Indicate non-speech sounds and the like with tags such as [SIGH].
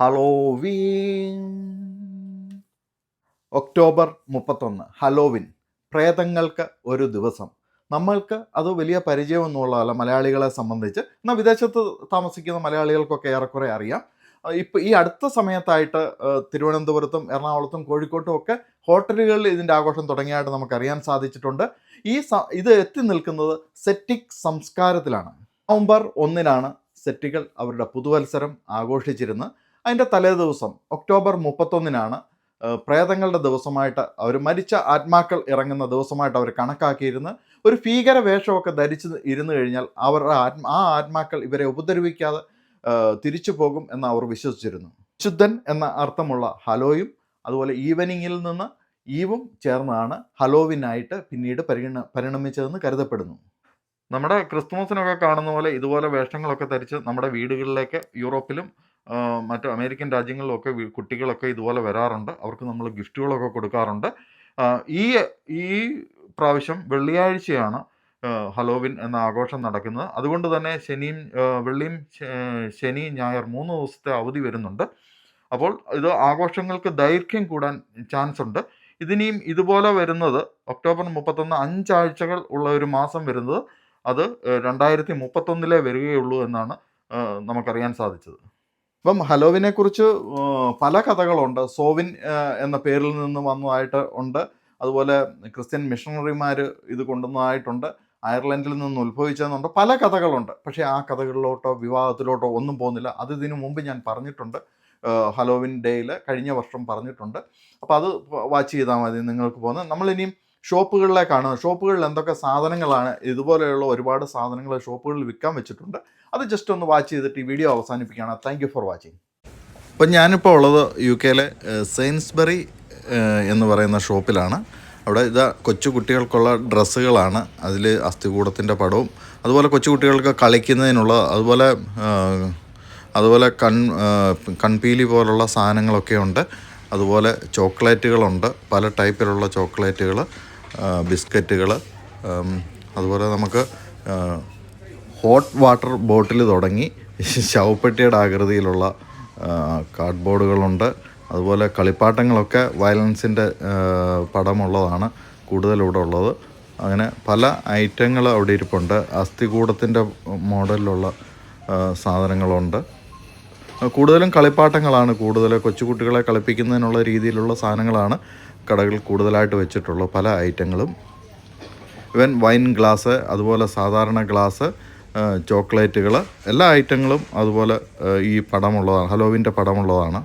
Halloween October മുപ്പത്തൊന്ന്. Halloween പ്രേതങ്ങൾക്ക് ഒരു ദിവസം. നമ്മൾക്ക് അത് വലിയ പരിചയമൊന്നുമുള്ളതല്ല മലയാളികളെ സംബന്ധിച്ച്. എന്നാൽ വിദേശത്ത് താമസിക്കുന്ന മലയാളികൾക്കൊക്കെ ഏറെക്കുറെ അറിയാം. ഇപ്പോൾ ഈ അടുത്ത സമയത്തായിട്ട് തിരുവനന്തപുരത്തും എറണാകുളത്തും കോഴിക്കോട്ടും ഒക്കെ ഹോട്ടലുകളിൽ ഇതിന്റെ ആഘോഷം തുടങ്ങിയായിട്ട് നമുക്കറിയാൻ സാധിച്ചിട്ടുണ്ട്. ഈ ഇത് എത്തി നിൽക്കുന്നത് സെറ്റിക് സംസ്കാരത്തിലാണ്. നവംബർ ഒന്നിനാണ് സെറ്റുകൾ അവരുടെ പുതുവത്സരം ആഘോഷിച്ചിരുന്നത്. അതിന്റെ തലേ ദിവസം ഒക്ടോബർ മുപ്പത്തൊന്നിനാണ് പ്രേതങ്ങളുടെ ദിവസമായിട്ട് അവർ മരിച്ച ആത്മാക്കൾ ഇറങ്ങുന്ന ദിവസമായിട്ട് അവർ കണക്കാക്കിയിരുന്ന് ഒരു ഭീകര വേഷമൊക്കെ ധരിച്ച് ഇരുന്നു കഴിഞ്ഞാൽ അവരുടെ ആത്മ ആ ആത്മാക്കൾ ഇവരെ ഉപദ്രവിക്കാതെ തിരിച്ചു പോകും എന്ന് അവർ വിശ്വസിച്ചിരുന്നു. ശുദ്ധൻ എന്ന അർത്ഥമുള്ള ഹലോയും അതുപോലെ ഈവനിങ്ങിൽ നിന്ന് ഈവും ചേർന്നാണ് ഹലോവിനായിട്ട് പിന്നീട് പരിഗണ പരിണമിച്ചതെന്ന് കരുതപ്പെടുന്നു. നമ്മുടെ ക്രിസ്തുമസിനൊക്കെ കാണുന്ന പോലെ ഇതുപോലെ വേഷങ്ങളൊക്കെ ധരിച്ച് നമ്മുടെ വീടുകളിലേക്ക് യൂറോപ്പിലും മറ്റു അമേരിക്കൻ രാജ്യങ്ങളിലൊക്കെ കുട്ടികളൊക്കെ ഇതുപോലെ വരാറുണ്ട്. അവർക്ക് നമ്മൾ ഗിഫ്റ്റുകളൊക്കെ കൊടുക്കാറുണ്ട്. ഈ ഈ പ്രാവശ്യം വെള്ളിയാഴ്ചയാണ് ഹലോവിൻ എന്ന ആഘോഷം നടക്കുന്നത്. അതുകൊണ്ട് തന്നെ ശനിയും വെള്ളിയും ശനി ഞായർ മൂന്ന് ദിവസത്തെ അവധി വരുന്നുണ്ട്. അപ്പോൾ ഇത് ആഘോഷങ്ങൾക്ക് ദൈർഘ്യം കൂടാൻ ചാൻസ് ഉണ്ട്. ഇതിനിയും ഇതുപോലെ വരുന്നത് ഒക്ടോബർ മുപ്പത്തൊന്ന് അഞ്ചാഴ്ചകൾ ഉള്ള ഒരു മാസം വരുന്നത് അത് രണ്ടായിരത്തി മുപ്പത്തൊന്നിലേ വരികയുള്ളൂ എന്നാണ് നമുക്കറിയാൻ സാധിച്ചത്. ഇപ്പം ഹലോവിനെ കുറിച്ച് പല കഥകളുണ്ട്. സോവിൻ എന്ന പേരിൽ നിന്ന് വന്നതായിട്ട് ഉണ്ട്. അതുപോലെ ക്രിസ്ത്യൻ മിഷണറിമാർ ഇത് കൊണ്ടുവന്നതായിട്ടുണ്ട്. അയർലൻഡിൽ നിന്ന് ഉത്ഭവിച്ചതെന്നുണ്ട്. പല കഥകളുണ്ട്. പക്ഷേ ആ കഥകളിലോട്ടോ വിവാഹത്തിലോട്ടോ ഒന്നും പോകുന്നില്ല. അത് ഇതിനു മുമ്പ് ഞാൻ പറഞ്ഞിട്ടുണ്ട്. ഹലോവിൻ ഡേയിൽ കഴിഞ്ഞ വർഷം പറഞ്ഞിട്ടുണ്ട്. അപ്പോൾ അത് വാച്ച് ചെയ്താൽ മതി നിങ്ങൾക്ക് പോകുന്നത്. നമ്മളിനിയും ഷോപ്പുകളിലേക്കാണ് ഷോപ്പുകളിൽ എന്തൊക്കെ സാധനങ്ങളാണ് ഇതുപോലെയുള്ള ഒരുപാട് സാധനങ്ങൾ ഷോപ്പുകളിൽ വിൽക്കാൻ വെച്ചിട്ടുണ്ട്. അത് ജസ്റ്റ് ഒന്ന് വാച്ച് ചെയ്തിട്ട് ഈ വീഡിയോ അവസാനിപ്പിക്കുകയാണ്. താങ്ക് ഫോർ വാച്ചിങ് അപ്പം ഞാനിപ്പോൾ ഉള്ളത് യു കെയിലെ സെയിൻസ്ബറി എന്ന് പറയുന്ന ഷോപ്പിലാണ്. അവിടെ ഇതാ കൊച്ചു കുട്ടികൾക്കുള്ള ഡ്രസ്സുകളാണ്. അതിൽ അസ്ഥികൂടത്തിന്റെ പടവും അതുപോലെ കൊച്ചു കുട്ടികൾക്ക് കളിക്കുന്നതിനുള്ള അതുപോലെ അതുപോലെ കൺ കൺപീലി പോലുള്ള സാധനങ്ങളൊക്കെ ഉണ്ട്. അതുപോലെ ചോക്ലേറ്റുകളുണ്ട്. പല ടൈപ്പിലുള്ള ചോക്ലേറ്റുകൾ. ബിസ്ക്കറ്റുകൾ അതുപോലെ നമുക്ക് ഹോട്ട് വാട്ടർ ബോട്ടിൽ തുടങ്ങി [LAUGHS] ശവപ്പെട്ടിയുടെ ആകൃതിയിലുള്ള കാർഡ്ബോർഡുകളുണ്ട് കാർഡ് ബോർഡുകളുണ്ട് അതുപോലെ കളിപ്പാട്ടങ്ങളൊക്കെ വയലൻസിന്റെ പടമുള്ളതാണ് കൂടുതലിവിടെ ഉള്ളത് അങ്ങനെ പല ഐറ്റങ്ങൾ അവിടെ ഇരിപ്പുണ്ട്. അസ്ഥികൂടത്തിന്റെ മോഡലിലുള്ള സാധനങ്ങളുണ്ട്. കൂടുതലും കളിപ്പാട്ടങ്ങളാണ് കൂടുതൽ കൊച്ചുകുട്ടികളെ കളിപ്പിക്കുന്നതിനുള്ള രീതിയിലുള്ള സാധനങ്ങളാണ് കടകൾ കൂടുതലായിട്ട് വെച്ചിട്ടുള്ളത് പല ഐറ്റങ്ങളും. ഇവൻ വൈൻ ഗ്ലാസ് അതുപോലെ സാധാരണ ഗ്ലാസ് ചോക്ലേറ്റുകൾ എല്ലാ ഐറ്റങ്ങളും അതുപോലെ ഈ പടമുള്ളതാണ് ഹലോവിന്റെ പടമുള്ളതാണ്.